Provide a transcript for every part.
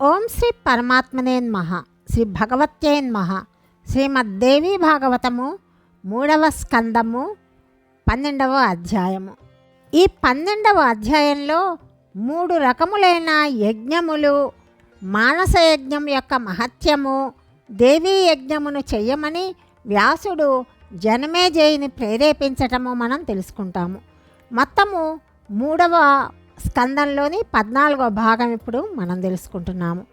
ఓం శ్రీ పరమాత్మనేన్మహ శ్రీ భగవత్యేన్మహ శ్రీమద్దేవి భాగవతము మూడవ స్కందము పన్నెండవ అధ్యాయము. ఈ పన్నెండవ అధ్యాయంలో మూడు రకములైన యజ్ఞములు మానస యజ్ఞం యొక్క మహత్యము దేవీ యజ్ఞమును చెయ్యమని వ్యాసుడు జనమేజయుని ప్రేరేపించటము మనం తెలుసుకుంటాము. మొత్తము మూడవ స్కందంలోని పద్నాలుగో భాగం ఇప్పుడు మనం తెలుసుకుంటున్నాము.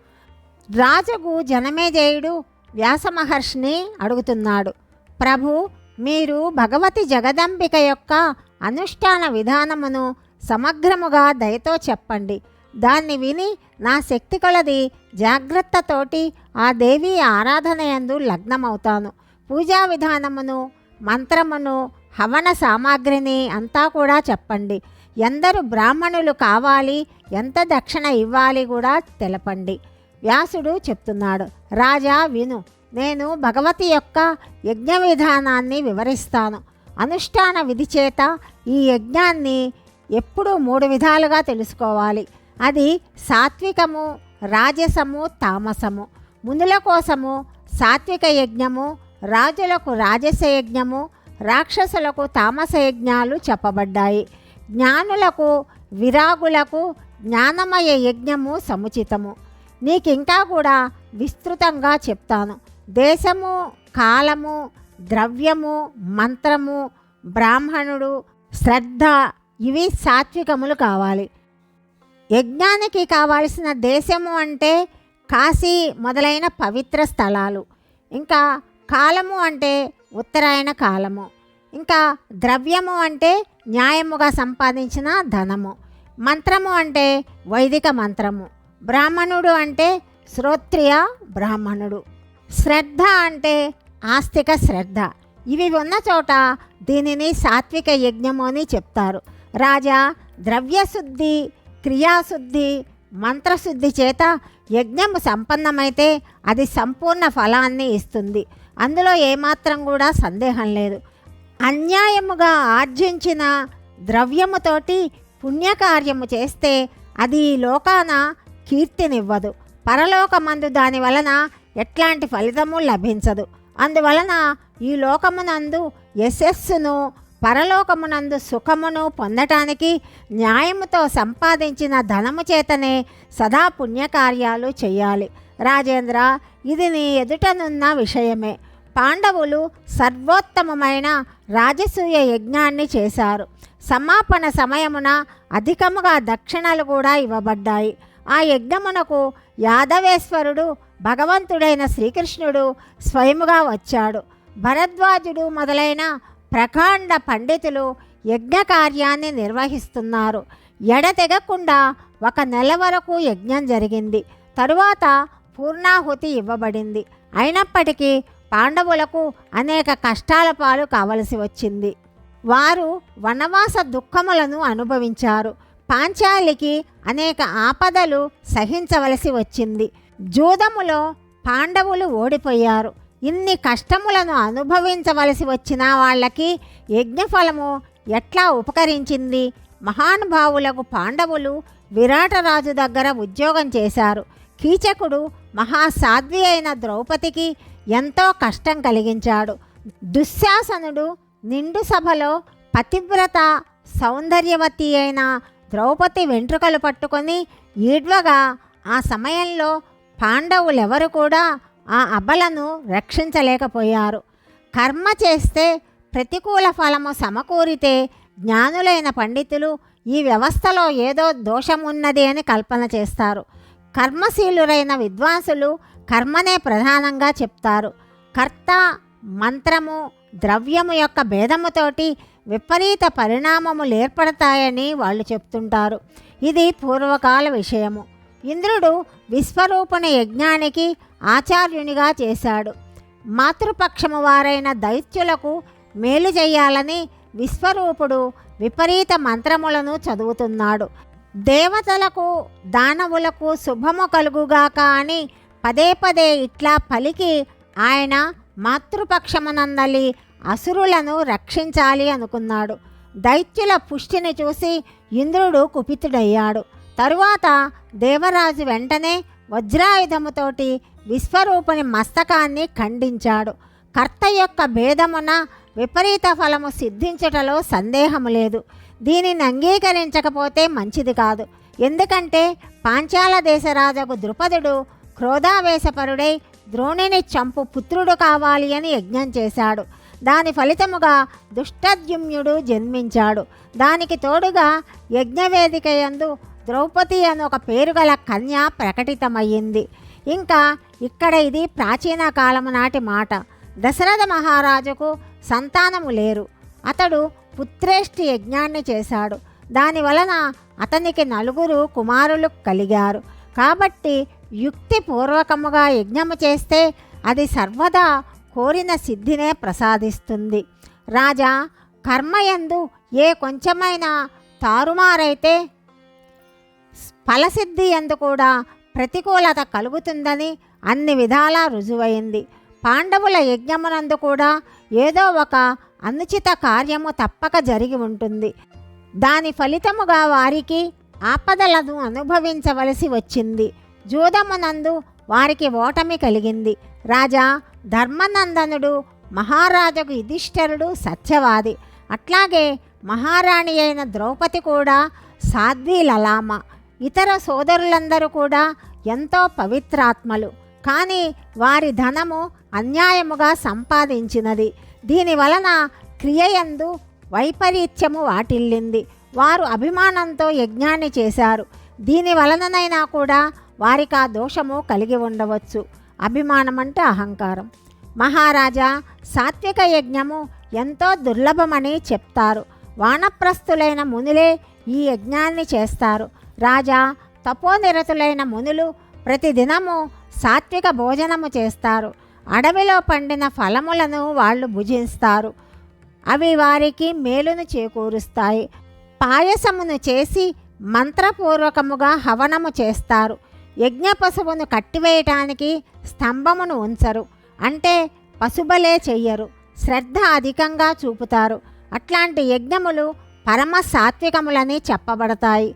రాజుకు జనమేజయుడు వ్యాస మహర్షిని అడుగుతున్నాడు. ప్రభు మీరు భగవతి జగదంబిక యొక్క అనుష్ఠాన విధానమును సమగ్రముగా దయతో చెప్పండి. దాన్ని విని నా శక్తి కొలది జాగ్రత్తతోటి ఆ దేవి ఆరాధనయందు లగ్నమవుతాను. పూజా విధానమును మంత్రమును హవన సామాగ్రిని అంతా కూడా చెప్పండి. ఎందరు బ్రాహ్మణులు కావాలి ఎంత దక్షిణ ఇవ్వాలి కూడా తెలపండి. వ్యాసుడు చెప్తున్నాడు రాజా విను. నేను భగవతి యొక్క యజ్ఞ విధానాన్ని వివరిస్తాను. అనుష్ఠాన విధి చేత ఈ యజ్ఞాన్ని ఎప్పుడూ మూడు విధాలుగా తెలుసుకోవాలి. అది సాత్వికము రాజసము తామసము. మునుల కోసము సాత్విక యజ్ఞము రాజులకు రాజస యజ్ఞము రాక్షసులకు తామస యజ్ఞాలు చెప్పబడ్డాయి. జ్ఞానులకు విరాగులకు జ్ఞానమయ యజ్ఞము సముచితము. నీకింకా కూడా విస్తృతంగా చెప్తాను. దేశము కాలము ద్రవ్యము మంత్రము బ్రాహ్మణుడు శ్రద్ధ ఇవి సాత్వికములు కావాలి. యజ్ఞానికి కావాల్సిన దేశము అంటే కాశీ మొదలైన పవిత్ర స్థలాలు. ఇంకా కాలము అంటే ఉత్తరాయణ కాలము. ఇంకా ద్రవ్యము అంటే న్యాయముగా సంపాదించిన ధనము. మంత్రము అంటే వైదిక మంత్రము. బ్రాహ్మణుడు అంటే శ్రోత్రియ బ్రాహ్మణుడు. శ్రద్ధ అంటే ఆస్తిక శ్రద్ధ. ఇవి ఉన్న చోట దీనిని సాత్విక యజ్ఞము అని చెప్తారు. రాజా ద్రవ్యశుద్ధి క్రియాశుద్ధి మంత్రశుద్ధి చేత యజ్ఞము సంపన్నమైతే అది సంపూర్ణ ఫలాన్ని ఇస్తుంది. అందులో ఏమాత్రం కూడా సందేహం లేదు. అన్యాయముగా ఆర్జించిన ద్రవ్యముతోటి పుణ్యకార్యము చేస్తే అది ఈ లోకాన కీర్తినివ్వదు. పరలోకమందు దాని వలన ఎట్లాంటి ఫలితము లభించదు. అందువలన ఈ లోకమునందు యశస్సును పరలోకమునందు సుఖమును పొందటానికి న్యాయముతో సంపాదించిన ధనము చేతనే సదా పుణ్యకార్యాలు చేయాలి. రాజేంద్ర ఇది నీ ఎదుటనున్న విషయమే. పాండవులు సర్వోత్తమమైన రాజసూయ యజ్ఞాన్ని చేశారు. సమాపన సమయమున అధికముగా దక్షిణలు కూడా ఇవ్వబడ్డాయి. ఆ యజ్ఞమునకు యాదవేశ్వరుడు భగవంతుడైన శ్రీకృష్ణుడు స్వయముగా వచ్చాడు. భరద్వాజుడు మొదలైన ప్రకాండ పండితులు యజ్ఞ కార్యాన్ని నిర్వహిస్తున్నారు. ఎడతెగకుండా ఒక నెల వరకు యజ్ఞం జరిగింది. తరువాత పూర్ణాహుతి ఇవ్వబడింది. అయినప్పటికీ పాండవులకు అనేక కష్టాల పాలు కావలసి వచ్చింది. వారు వనవాస దుఃఖములను అనుభవించారు. పాంచాలికి అనేక ఆపదలు సహించవలసి వచ్చింది. జూదములో పాండవులు ఓడిపోయారు. ఇన్ని కష్టములను అనుభవించవలసి వచ్చిన వాళ్ళకి యజ్ఞఫలము ఎట్లా ఉపకరించింది? మహానుభావులకు పాండవులు విరాటరాజు దగ్గర ఉద్యోగం చేశారు. కీచకుడు మహాసాధ్వి అయిన ద్రౌపదికి ఎంతో కష్టం కలిగించాడు. దుశ్శాసనుడు నిండు సభలో పతివ్రత సౌందర్యవతి అయిన ద్రౌపది వెంట్రుకలు పట్టుకొని ఈడ్వగా ఆ సమయంలో పాండవులెవరు కూడా ఆ అబలను రక్షించలేకపోయారు. కర్మ చేస్తే ప్రతికూల ఫలము సమకూరితే జ్ఞానులైన పండితులు ఈ వ్యవస్థలో ఏదో దోషమున్నది అని కల్పన చేస్తారు. కర్మశీలురైన విద్వాంసులు కర్మనే ప్రధానంగా చెప్తారు. కర్త మంత్రము ద్రవ్యము యొక్క భేదముతోటి విపరీత పరిణామములు ఏర్పడతాయని వాళ్ళు చెప్తుంటారు. ఇది పూర్వకాల విషయము. ఇంద్రుడు విశ్వరూపణ యజ్ఞానికి ఆచార్యునిగా చేశాడు. మాతృపక్షము వారైన దైత్యులకు మేలు చేయాలని విశ్వరూపుడు విపరీత మంత్రములను చదువుతున్నాడు. దేవతలకు దానవులకు శుభము కలుగుగాక అని పదే పదే ఇట్లా పలికి ఆయన మాతృపక్షమునందలి అసురులను రక్షించాలి అనుకున్నాడు. దైత్యుల పుష్టిని చూసి ఇంద్రుడు కుపితుడయ్యాడు. తరువాత దేవరాజు వెంటనే వజ్రాయుధముతోటి విశ్వరూపుని మస్తకాన్ని ఖండించాడు. కర్త యొక్క భేదమున విపరీత ఫలము సిద్ధించుటలో సందేహము లేదు. దీనిని అంగీకరించకపోతే మంచిది కాదు. ఎందుకంటే పాంచాల దేశరాజకు ద్రుపదుడు క్రోధావేశపరుడై ద్రోణిని చంపు పుత్రుడు కావాలి అని యజ్ఞం చేశాడు. దాని ఫలితముగా దుష్టద్యుమ్యుడు జన్మించాడు. దానికి తోడుగా యజ్ఞవేదిక యందు ద్రౌపది అని ఒక పేరుగల కన్య ప్రకటితమయ్యింది. ఇంకా ఇక్కడ ఇది ప్రాచీన కాలము నాటి మాట. దశరథ మహారాజుకు సంతానము లేరు. అతడు పుత్రేష్టి యజ్ఞాన్ని చేశాడు. దాని వలన అతనికి నలుగురు కుమారులు కలిగారు. కాబట్టి యుక్తిపూర్వకముగా యజ్ఞము చేస్తే అది సర్వదా కోరిన సిద్ధినే ప్రసాదిస్తుంది. రాజా కర్మయందు ఏ కొంచెమైనా తారుమారైతే ఫలసిద్ధి ఎందు కూడా ప్రతికూలత కలుగుతుందని అన్ని విధాలా రుజువైంది. పాండవుల యజ్ఞమునందు కూడా ఏదో ఒక అనుచిత కార్యము తప్పక జరిగి ఉంటుంది. దాని ఫలితముగా వారికి ఆపదలను అనుభవించవలసి వచ్చింది. జూదమునందు వారికి ఓటమి కలిగింది. రాజా ధర్మనందనుడు మహారాజుకు యుధిష్ఠరుడు సత్యవాది. అట్లాగే మహారాణి అయిన ద్రౌపది కూడా సాధ్వి లలామ ఇతర సోదరులందరూ కూడా ఎంతో పవిత్రాత్మలు. కానీ వారి ధనము అన్యాయముగా సంపాదించినది. దీని వలన క్రియయందు వైపరీత్యము వాటిల్లింది. వారు అభిమానంతో యజ్ఞాన్ని చేశారు. దీని వలననైనా కూడా వారికి ఆ దోషము కలిగి ఉండవచ్చు. అభిమానం అంటే అహంకారం. మహారాజా సాత్విక యజ్ఞము ఎంతో దుర్లభమని చెప్తారు. వానప్రస్థులైన మునులే ఈ యజ్ఞాన్ని చేస్తారు. రాజా తపోనిరతులైన మునులు ప్రతిదినము సాత్విక భోజనము చేస్తారు. అడవిలో పండిన ఫలములను వాళ్ళు భుజిస్తారు. అవి వారికి మేలును చేకూరుస్తాయి. పాయసమును చేసి మంత్రపూర్వకముగా హవనము చేస్తారు. యజ్ఞ పశువును కట్టివేయటానికి స్తంభమును ఉంచరు. అంటే పశుబలే చెయ్యరు. శ్రద్ధ అధికంగా చూపుతారు. అట్లాంటి యజ్ఞములు పరమ సాత్వికములని చెప్పబడతాయి.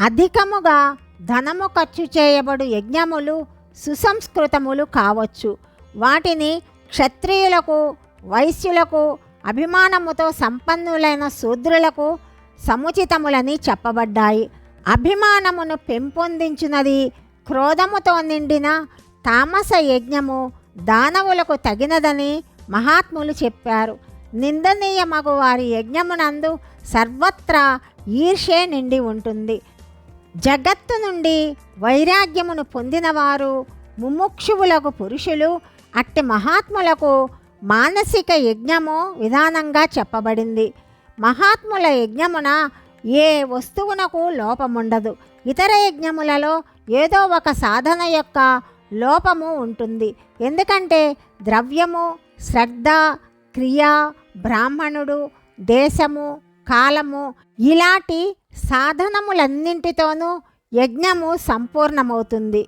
అధికముగా ధనము ఖర్చు చేయబడు యజ్ఞములు సుసంస్కృతములు కావచ్చు. వాటిని క్షత్రియులకు వైశ్యులకు అభిమానముతో సంపన్నులైన శూద్రులకు సముచితములని చెప్పబడ్డాయి. అభిమానమును పెంపొందించినది క్రోధముతో నిండిన తామస యజ్ఞము దానవులకు తగినదని మహాత్ములు చెప్పారు. నిందనీయమగు వారి యజ్ఞమునందు సర్వత్రా ఈర్ష్యే నిండి ఉంటుంది. జగత్తు నుండి వైరాగ్యమును పొందినవారు ముముక్షువులకు పురుషులు అట్టి మహాత్ములకు మానసిక యజ్ఞము విధానంగా చెప్పబడింది. మహాత్ముల యజ్ఞమున ఏ వస్తువునకు లోపముండదు. ఇతర యజ్ఞములలో ఏదో ఒక సాధన యొక్క లోపము ఉంటుంది. ఎందుకంటే ద్రవ్యము శ్రద్ధ క్రియ బ్రాహ్మణుడు దేశము కాలము ఇలాంటి సాధనములన్నింటితోనూ యజ్ఞము సంపూర్ణమవుతుంది.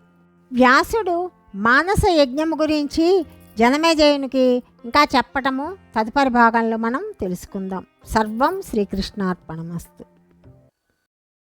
వ్యాసుడు మానస యజ్ఞము గురించి జనమేజయునికి ఇంకా చెప్పటము తదుపరి భాగంలో మనం తెలుసుకుందాం. సర్వం శ్రీకృష్ణార్పణమస్తు.